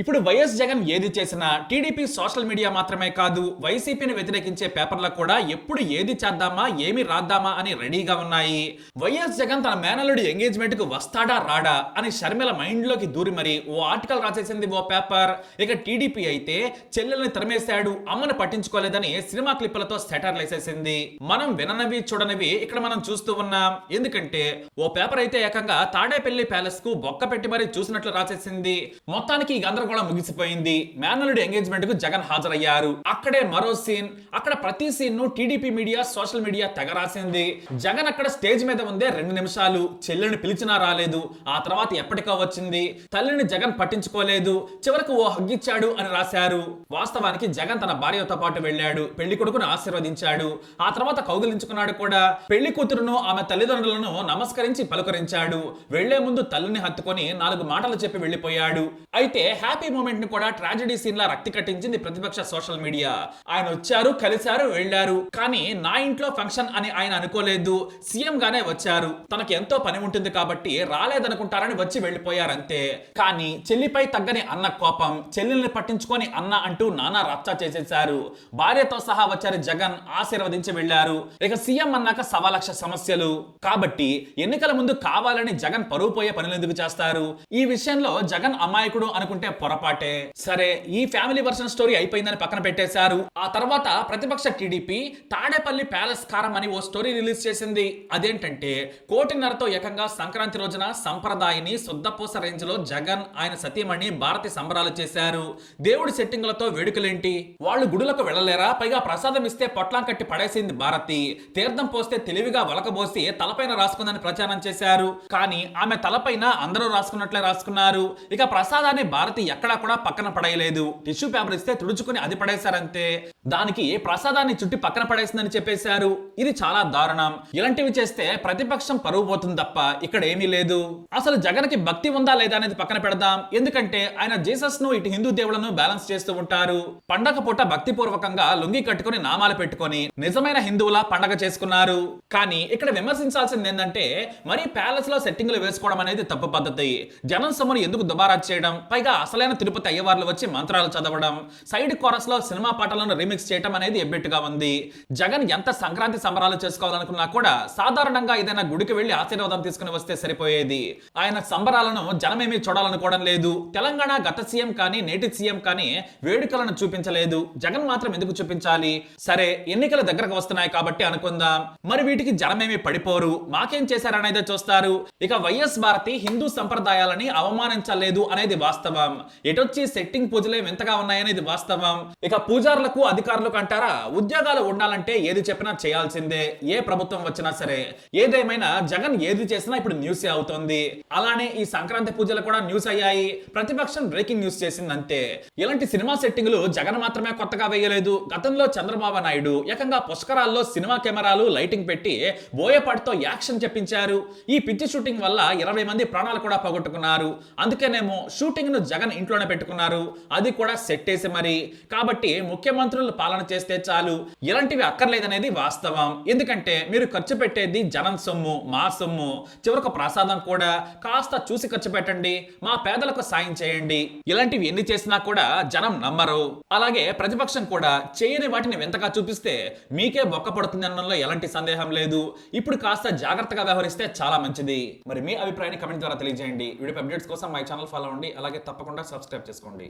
ఇప్పుడు వైఎస్ జగన్ ఏది చేసినా టీడీపీ సోషల్ మీడియా మాత్రమే కాదు వైసీపీని వ్యతిరేకించే పేపర్లు కూడా ఎప్పుడు ఏది చేద్దామా ఏమి రాద్దామా అని రెడీగా ఉన్నాయి. వైఎస్ జగన్ తన మేనల్లుడి ఎంగేజ్మెంట్కు వస్తాడా రాడా అని షర్మిల మైండ్లోకి దూరి మరి ఓ ఆర్టికల్ రాసేసింది ఓ పేపర్. ఇక టీడీపీ అయితే చెల్లెల్ని తరిమేశాడు అమ్మను పట్టించుకోలేదని సినిమా క్లిప్పులతో సెటర్లు వేసేసింది. మనం విననవి చూడనివి ఇక్కడ మనం చూస్తూ ఉన్నాం. ఎందుకంటే ఓ పేపర్ అయితే ఏకంగా తాడేపల్లి ప్యాలెస్కు బొక్క పెట్టి మరీ చూసినట్లు రాసేసింది. మొత్తానికి ఈ కూడా ముగిసిపోయింది. మేనల్లుడి ఎంగేజ్మెంట్కు జగన్ హాజరయ్యారు. అక్కడే మరో సీన్ అక్కడ ప్రతి సీన్ను టీడీపీ మీడియా సోషల్ మీడియా తెగ రాసింది. జగన్ అక్కడ స్టేజ్ మీద ఉందే రెండు నిమిషాలు చెల్లెని పిలిచినా రాలేదు. ఆ తర్వాత ఎప్పటికో వచ్చింది. తల్లిని జగన్ పట్టించుకోలేదు. చివరకు ఓ హగ్గిచ్చాడు అని రాశారు. వాస్తవానికి జగన్ తన భార్యతో పాటు వెళ్ళాడు. పెళ్ళి కొడుకును ఆశీర్వదించాడు. ఆ తర్వాత కౌగిలించుకున్నాడు కూడా. పెళ్ళి కూతురును ఆమె తల్లిదండ్రులను నమస్కరించి పలుకరించాడు. వెళ్ళే ముందు తల్లిని హత్తుకొని నాలుగు మాటలు చెప్పి వెళ్ళిపోయాడు అయితే హ్యాపీ మూమెంట్ని కూడా ట్రాజడీ సీన్ లా రక్తి కట్టించింది ప్రతిపక్ష సోషల్ మీడియా. ఆయన వచ్చారు కలిశారు వెళ్ళారు కానీ నా ఇంట్లో ఫంక్షన్ అని ఆయన అనుకోలేదు. సీఎం గానే వచ్చారు. తనకి ఎంతో పని ఉంటుంది కాబట్టి రాలేదనుకుంటారని వచ్చి వెళ్ళిపోయారు అంతే కానీ చెల్లిపై తగ్గని అన్న కోపం చెల్లెల్ని పట్టించుకొని అన్న అంటూ నానా రచ్చ చేసేశారు. భార్యతో సహా వచ్చారు జగన్ ఆశీర్వదించి వెళ్ళారు ఇక సీఎం అన్నాక సవా లక్ష సమస్యలు. కాబట్టి ఎన్నికల ముందు కావాలని జగన్ పరువు పోయే పనులు ఎందుకు చేస్తారు? ఈ విషయంలో జగన్ అమాయకుడు అనుకుంటే పొరపాటే. సరే ఈ ఫ్యామిలీ వర్షన్ స్టోరీ అయిపోయిందని పక్కన పెట్టేశారు. ఆ తర్వాత ప్రతిపక్ష టీడీపీ తాడేపల్లి ప్యాలెస్ కారం అని ఓ స్టోరీ రిలీజ్ చేసింది. అదేంటంటే కోటిన్నరతో ఏకంగా సంక్రాంతి రోజున సంప్రదాయని శుద్ధపూస రేంజ్లో జగన్ ఆయన సతీమణి భారతి సంబరాలు చేశారు. దేవుడి సెట్టింగులతో వేడుకలేంటి? వాళ్ళు గుడులకు వెళ్ళలేరా? పైగా ప్రసాదం ఇస్తే పొట్లం కట్టి పడేసింది భారతి. తీర్థం పోస్తే తెలివిగా వలకబోసి తలపైన రాసుకుందని ప్రచారం చేశారు. కానీ ఆమె తలపైన అందరూ రాసుకున్నట్లే రాసుకున్నారు. ఇక ప్రసాదాన్ని భారతి ఎక్కడా కూడా పక్కన పడేయలేదు. టిష్యూ పేపర్ ఇస్తే తుడుచుకుని అది పడేశారంతే. దానికి ప్రసాదాన్ని చుట్టి పక్కన పడేసిందని చెప్పేశారు. ఇది చాలా దారుణం. ఇలాంటివి చేస్తే ప్రతిపక్షం పరువు పోతుంది తప్ప ఇక్కడ ఏమీ లేదు. అసలు జగన్కి భక్తి ఉందా లేదా అనేది పక్కన పెడదాం. ఎందుకంటే ఆయన జీసస్ను ఇటు హిందూ దేవులను బ్యాలెన్స్ చేస్తూ ఉంటారు. పండగ పూట భక్తి పూర్వకంగా లుంగి కట్టుకొని నామాలు పెట్టుకొని నిజమైన హిందువులా పండగ చేసుకున్నారు. కానీ ఇక్కడ విమర్శించాల్సింది ఏంటంటే మరీ ప్యాలెస్లో సెట్టింగ్లు వేసుకోవడం అనేది తప్పు పద్ధతి. జనం సొమ్మును ఎందుకు దుబారా చేయడం? పైగా అసలు అసలైన తిరుపతి అయ్యవార్లు వచ్చి మంత్రాలు చదవడం సైడ్ కోరస్లో సినిమా పాటలను రీమిక్స్ చేయడం అనేది ఎబ్బెట్టుగా ఉంది. జగన్ ఎంత సంక్రాంతి సంబరాలు చేసుకోవాలనుకున్నా కూడా సాధారణంగా ఏదైనా గుడికి వెళ్ళి ఆశీర్వాదం తీసుకుని వస్తే సరిపోయేది. ఆయన సంబరాలను జనమేమీ చూడాలనుకోవడం లేదు. తెలంగాణ గత సీఎం కానీ నేటి సీఎం కానీ వేడుకలను చూపించలేదు. జగన్ మాత్రం ఎందుకు చూపించాలి? సరే ఎన్నికల దగ్గరకు వస్తున్నాయి కాబట్టి అనుకుందాం. మరి వీటికి జనమేమి పడిపోరు. మాకేం చేశారనేదే చూస్తారు. ఇక వైఎస్ భారతి హిందూ సంప్రదాయాలని అవమానించలేదు అనేది వాస్తవం. ఎటొచ్చి సెట్టింగ్ పూజలే వింతగా ఉన్నాయనేది వాస్తవం. ఇక పూజారులకు అధికారులకు అంటారా? ఉద్యోగాలు ఉండాలంటే ఏది చెప్పినా చేయాల్సిందే. ఏ ప్రభుత్వం వచ్చినా సరే. ఏదేమైనా జగన్ ఏది చేసినా ఇప్పుడు న్యూస్ అవుతోంది. అలానే ఈ సంక్రాంతి పూజలు కూడా న్యూస్ అయ్యాయి. ప్రతిపక్షం బ్రేకింగ్ న్యూస్ చేసింది అంతే ఇలాంటి సినిమా సెట్టింగ్లు జగన్ మాత్రమే కొత్తగా వేయలేదు. గతంలో చంద్రబాబు నాయుడు ఏకంగా పుష్కరాల్లో సినిమా కెమెరాలు లైటింగ్ పెట్టి బోయపాటితో యాక్షన్ చెప్పించారు. ఈ పిచ్చి షూటింగ్ వల్ల ఇరవై మంది ప్రాణాలు కూడా పోగొట్టుకున్నారు. అందుకేనేమో షూటింగ్ను జగన్ ఇంట్లోనే పెట్టుకున్నారు. అది కూడా సెట్ చేసి మరి. కాబట్టి ముఖ్యమంత్రులు పాలన చేస్తే చాలు. ఇలాంటివి అక్కర్లేదనేది వాస్తవం. ఎందుకంటే మీరు ఖర్చు పెట్టేది జనం సొమ్ము మా సొమ్ము. చివరకు ప్రసాదం కూడా. కాస్త చూసి ఖర్చు పెట్టండి. మా పేదలకు సాయం చేయండి. ఇలాంటివి ఎన్ని చేసినా కూడా జనం నమ్మరు. అలాగే ప్రతిపక్షం కూడా చేయని వాటిని వింతగా చూపిస్తే మీకే బొక్క పడుతుంది అనడంలో ఎలాంటి సందేహం లేదు. ఇప్పుడు కాస్త జాగ్రత్తగా వ్యవహరిస్తే చాలా మంచిది. మరి మీ అభిప్రాయాన్ని కమెంట్ ద్వారా తెలియజేయండి. వీడియో అప్డేట్స్ కోసం మై ఛానల్ ఫాలో అవ్వండి. అలాగే తప్పకుండా తప్పకుండా సబ్స్క్రైబ్ చేసుకోండి.